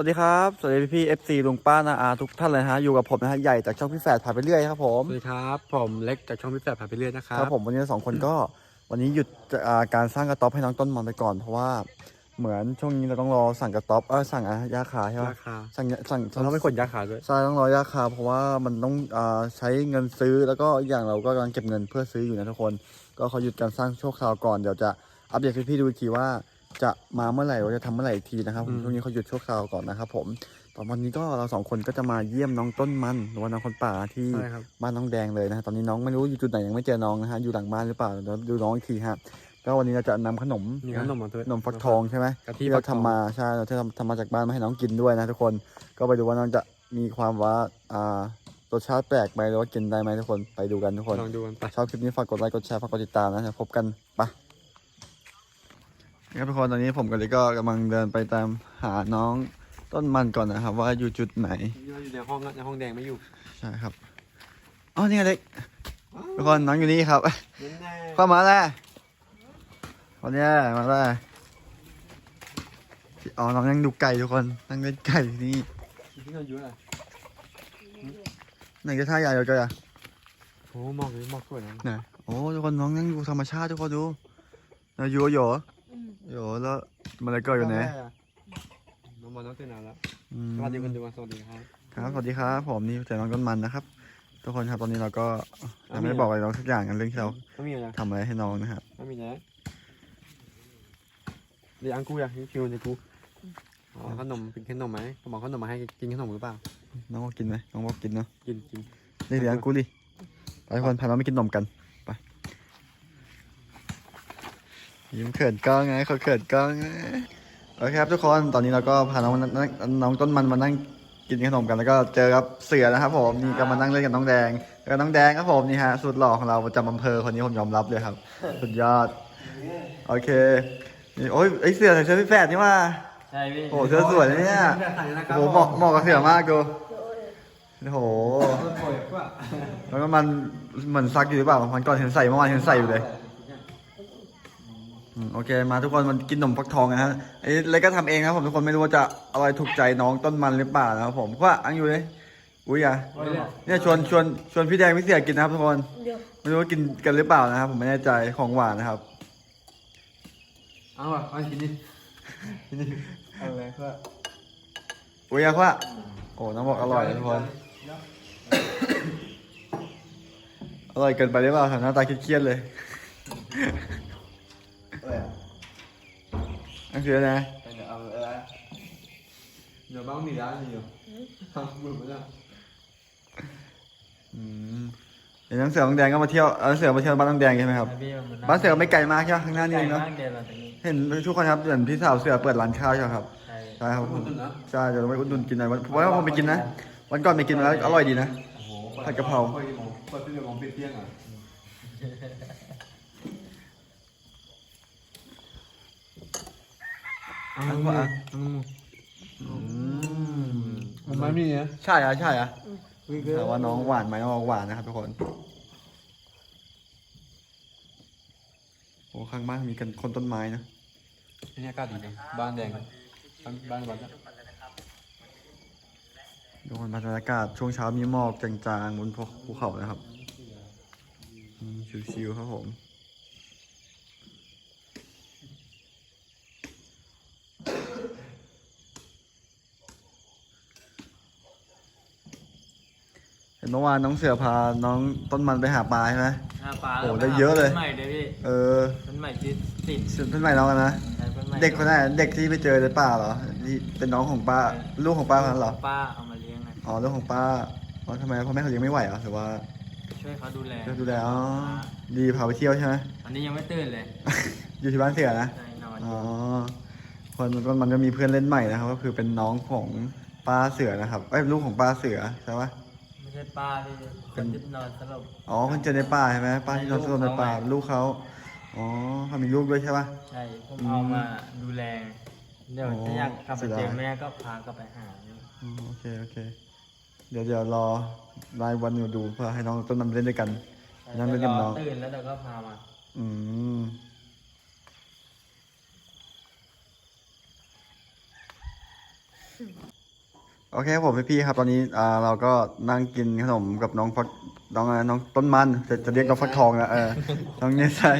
วัสดีครับ สวัสดีพี่เอฟซีลุงป้านาอาทุกท่านเลยนะฮะ อยู่กับผมนะฮะ ใหญ่จากช่องพี่แฝดผ่านไปเรื่อยครับผม สวัสดีครับ ผมเล็กจากช่องพิเศษผ่านไปเรื่อยนะครับ ครับผมวันนี้เราสองคนก็วันนี้หยุดอ่าการสร้างกระต๊อบให้น้องต้นมันไปก่อนเพราะว่าเหมือนช่วงนี้เราต้องรอสั่งกระต๊อบเออสั่งอะยาคาใช่ไหมราคาสั่งสั่งสั่งเราไม่ขนยาขาด้วยใช่ต้องรอยาคาเพราะว่ามันต้องอ่าใช้เงินซื้อแล้วก็อีกอย่างเราก็กำลังเก็บเงินเพื่อซื้ออยู่นะทุกคน ก็เขาหยุดการสร้างชั่วคราวก่อนเดี๋ยวจะอัปเดตให้พี่ดูอีกทีว่า จะมาเมื่อไหร่เราจะทำเมื่อไหร่อีกทีนะครับผมช่วงนี้เขาหยุดชั่วคราวก่อนนะครับผมตอนวันนี้ก็เราสองคนก็จะมาเยี่ยมน้องต้นมันหรือว่าน้องคนป่าที่ใช่ครับ บ้านน้องแดงเลยนะฮะตอนนี้น้องไม่รู้อยู่จุดไหนยังไม่เจอน้องนะฮะอยู่หลังบ้านหรือเปล่าเดี๋ยวดูน้องอีกทีฮะก็วันนี้เราจะนำขนมมีขนมมาด้วย ขนมฟักทองใช่ไหมกะทิที่เราฟักทองทำมาใช่เราที่ทำทำมาจากบ้านมาให้น้องกินด้วยนะทุกคนก็ไปดูว่าน้องจะมีความว่าอ่ารสชาติแปลกไหมหรือว่ากินได้ไหมทุกคนไปดูกันทุกคน ลองดูกันไป ชอบคลิปนี้ฝากกดไลค์กดแชร์ฝากกดติดตามนะพบกันปะ ครับทุกคนตอนนี้ผมกับลิกก็กำลังเดินไปตามหาน้องต้นมันก่อนนะครับ ว่าอยู่จุดไหนอยู่ในห้องในห้องแดงไม่อยู่ใช่ครับอ๋อนี่ไงเด็กทุกคนน้องอยู่นี่ครับแน่เข้ามาแล้ววันนี้มาแล้วอ๋อน้องยังดูไก่ทุกคนนั่งเล่นไก่ที่นี่ที่เราอยู่อะไหนจะท่าใหญ่เราจะอะโอ้หมอกเลยหมอกสวยนะไหนโอ้ทุกคนน้องยังดูธรรมชาติทุกคนดูเราอยู่โย โยแล้วมันอะไรก็อยู่ไหนน้องบอลน้องเตื่นนานแล้วอืมสวัสดีคนดูมาสวัสดีครับ ครับสวัสดีครับผมนี่เจอน้องต้นมันนะครับ ทุกคนครับตอนนี้เราก็ยังไม่ได้บอกอะไรน้องสักอย่างกันเรื่องที่เราไม่มีอะทำอะไรให้น้องนะครับไม่มีอะไรเดี๋ยวอังกูอยากคิวในกูอ๋อขนมกินขนมไหมเขาบอกขนมมาให้กินขนมหรือเปล่า น้องบอกกินไหมน้องบอกกินเนาะกินกินนี่เดี๋ยวกูดิไปทุกคนพาน้องไปกินนมกันไป ยิ้มเขินกล้องไงเขาเขินกล้องไงโอเคครับทุกคนตอนนี้เราก็พาน้องมานั่งน้องต้นมันมานั่งกินขนมกันแล้วก็เจอกับเสือนะครับผมนี่ก็มานั่งเล่นกับน้องแดงแล้วก็น้องแดงครับผมนี่ฮะสุดหล่อของเราประจำอำเภอคนนี้ผมยอมรับเลยครับ สุดยอดโอเคนี่โอ้ยไอเสือใส่เสื้อพี่แฝดนี่ว่าใช่พี่โอ้เสื้อสวยนะเนี่ยโอ้โหเหมาะเหมาะกับเสือมากดูโอ้โหสวยกว่าแล้วก็มันเหมือนซักอยู่หรือเปล่ามันก่อนเห็นใส่เมื่อวานเห็นใส่อยู่เลยอืม โอเคมาทุกคนมันกินขนมฟักทองนะฮะไอ้เล็กก็ทำเองนะครับผมทุกคนไม่รู้ว่าจะอร่อยถูกใจน้องต้นมันหรือเปล่านะครับผมเพราะว่าอังอยู่เลยอุ้ยอะเนี่ยชวนชวนชวนพี่แดงพี่เสียกินนะครับทุกคนเดี๋ยวไม่รู้ว่ากินกันหรือเปล่านะครับผมไม่แน่ใจของหวานนะครับเอาอะเอากินดิกินดิเอาเลยเพื่ออุ้ยอะว่าโอ้น้องบอกอร่อยนะทุกคนอร่อยเกินไปหรือเปล่าทำหน้าตาเครียดๆเลย นั่นคืออะไรนะเดี๋ยวเอาเออเดี๋ยวบ้างมีร้านอยู่ทำบุญมาแล้วอืมเดี๋ยวน้องเสือน้องแดงก็มาเที่ยวเอาเสือมาเที่ยวบ้านน้องแดงใช่ไหมครับ บ้านเสือไม่ไกลมากใช่ไหมข้างหน้านี่เองเนาะเดียวเราตรงนี้เห็นทุกคนครับเหมือนพี่สาวเสือเปิดร้านข้าวใช่ไหมครับ ใช่ใช่ครับขอบคุณนะใช่เดี๋ยวเราไปอุดหนุนกินหน่อยวันเพราะว่าผมไปกินนะ วันก่อนไปกินมาแล้วอร่อยดีนะโอ้โหผัดกะเพราเปิดกี่โมงเปิดที่เดี๋ยวมองปิดเที่ยงอะ อันว่าอืมอืมมันไม่มีนะใช่อะใช่อะคือแต่ว่าน้องหวานไหมน้องบอกหวานนะครับทุกคนโอ้ข้างบ้านมีกันคนต้นไม้นะที่นี่อากาศดีนะบ้านแดงบ้านบ้านวัดอะดูบรรยากาศช่วงเช้ามีหมอกจางๆบนภูเขานะครับอืมชิวๆครับผม เห็นเมื่อวานน้องเสือพาน้องต้นมันไปหาปลาใช่ไหม หาปลาโอ้ได้เยอะเลยใหม่เลยพี่เออเป็นใหม่ที่ติดเพื่อนใหม่น้องกันนะ ใช่เป็นใหม่เด็กคนไหนเด็กที่ไปเจอในป่าเหรอที่เป็นน้องของป้า ลูกของป้าคนนั้นเหรอ ป้าเอามาเลี้ยงไงอ๋อ ลูกของป้าอ๋อทำไมพ่อแม่เขาเลี้ยงไม่ไหวเหรอหรือว่าช่วยเขาดูแลช่วยดูแลอ๋อดีพาไปเที่ยวใช่ไหม อันนี้ยังไม่ตื่นเลยอยู่ที่บ้านเสือนะใช่นอนอ๋อ คนมันก็มันก็มีเพื่อนเล่นใหม่นะครับ ก็คือเป็นน้องของป้าเสือนะครับ เอ้ยลูกของป้าเสือใช่ปะไม่ ใช่ป้าพี่คนที่นอนสลบ อ๋อคนเจอในป่าใช่ไหมป้าที่นอนสลบในป่าลูลูกกเขาเขาอ๋อเขามีลูกด้วยใช่ปะ ใช่ผมเอามาดูแล เดี๋ยวโอ้ถ้าอยากกลับไปเสียเจดายอแม่ก็พากลับไปหาอ๋อโอเคโอเค เดี๋ยวเดี๋ยวรอรายวันอยู่ดูเพื่อให้น้องต้นมันเล่นด้วยกันนั่งเล่นกับน้องตื่นแล้วเดี๋ยวก็พามา อืมโอเคครับผมพี่ๆครับตอนนี้อ่าเราก็นั่งกินขนมกับน้องฟักน้องอะไรน้องต้นมันจะจะเรียกน้องฟักทองนะเออน้องเนี่ยใช่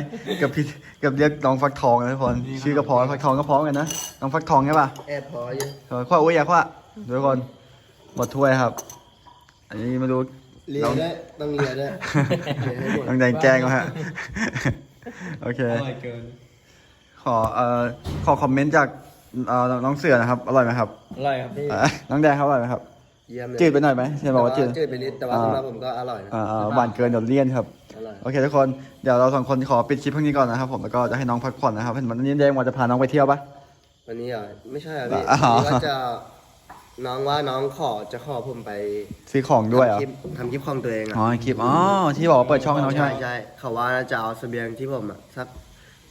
กับพี่กับเรียกน้องฟักทองนะทุกคนชื่อก็พอฟักทองก็พร้อมกันนะน้องฟักทองใช่ป่ะแอบพออยู่เออข้าวอุ้ยอยากข้าทุกคนหมดถ้วยครับ อันนี้มาดูเลียน้องด้วยต้องเลียด้วยเลียให้หมดน้องแดงแจ้งเขาฮะโอเคอร่อยเกินขอเอ่อขอคอมเมนต์จาก เอ่อน้องเสือนะครับอร่อยไหมครับอร่อยครับพี่อะน้องแดงครับอร่อยไหมครับ เยี่ยมเลยจืดไปหน่อยไหมเห็นบอกว่าจืด จืดไปนิดแต่ว่าอ่า สำหรับผมก็อร่อยนะอ่าอ่าหวานเกินเดี๋ยวเลี่ยนครับ อร่อย โอเคทุกคนเดี๋ยวเราสองคนขอปิดคลิปเพียงนี้ก่อนนะครับผมแล้วก็จะให้น้องพักผ่อนนะครับเห็นวันนี้แดงว่าจะพาน้องไปเที่ยวปะ วันนี้อะไม่ใช่อะพี่อ๋อ วันนี้ว่าจะน้องว่าน้องขอจะขอผมไปซื้อของด้วยเหรอทำคลิปทำคลิปของตัวเองอะอ๋อคลิปอ๋อที่บอกว่าเปิดช่องให้น้องใช่ไหมใช่เขาว่าจะเอาเสบียงที่ผมอะสัก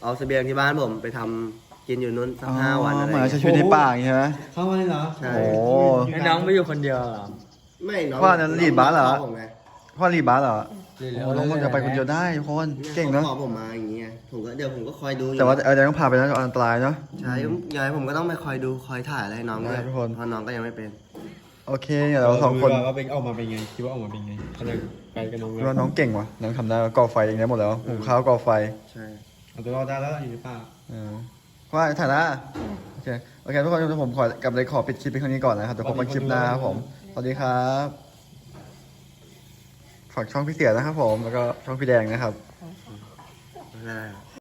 เอาเสบียงที่บ้านผมไปทำ กินอยู่นู้นสักอ๋อห้าวันอะไรเหมือนเงี้ยใช้ชีวิตในป่าอย่างนี้ใช่ไหมเข้ามาเลยเหรอใช่โอ้ให้น้องไปอยู่คนเดียวเหรอไม่น้องว่านั้นลีดบาสเหรอขผมไงพ่อรีบาสเหรอเร็วๆโอ้น้องมันจะไปคนเดียวได้ทุกคนเก่งเนาะขอผมมาอย่างเงี้ยผมก็เดี๋ยวผมก็คอยดูอยู่แต่ว่าเออเดี๋ยวต้องพาไปนะอันตรายเนาะใช่ยังไงผมก็ต้องไปคอยดูคอยถ่ายอะไรให้น้องด้วยได้ทุกคนเพราะน้องก็ยังไม่เป็น โอเคเดี๋ยวเราสองคนดูดีกว่าว่าเป็นออกมาเป็นไงคิดว่าออกมาเป็นไงเขาเลยไปกับน้องเลยว่าน้องเก่งว่ะน้องทำได้ก่อไฟเองได้หมดแล้วหุงข้าวก่อไฟใช่เอาตัวรอดได้แล้วอยู่ในป่าเออ ว่าฐานะโอเคโอเคทุกคนเดี๋ยวผมขอกลับเลยขอปิดคลิปเป็นครั้งนี้ก่อนนะครับเดี๋ยวพบกันคลิปหน้าครับผมสวัสดีครับฝากช่องพี่เสียนะครับผมแล้วก็ช่องพี่แดงนะครับ ไม่เป็นไร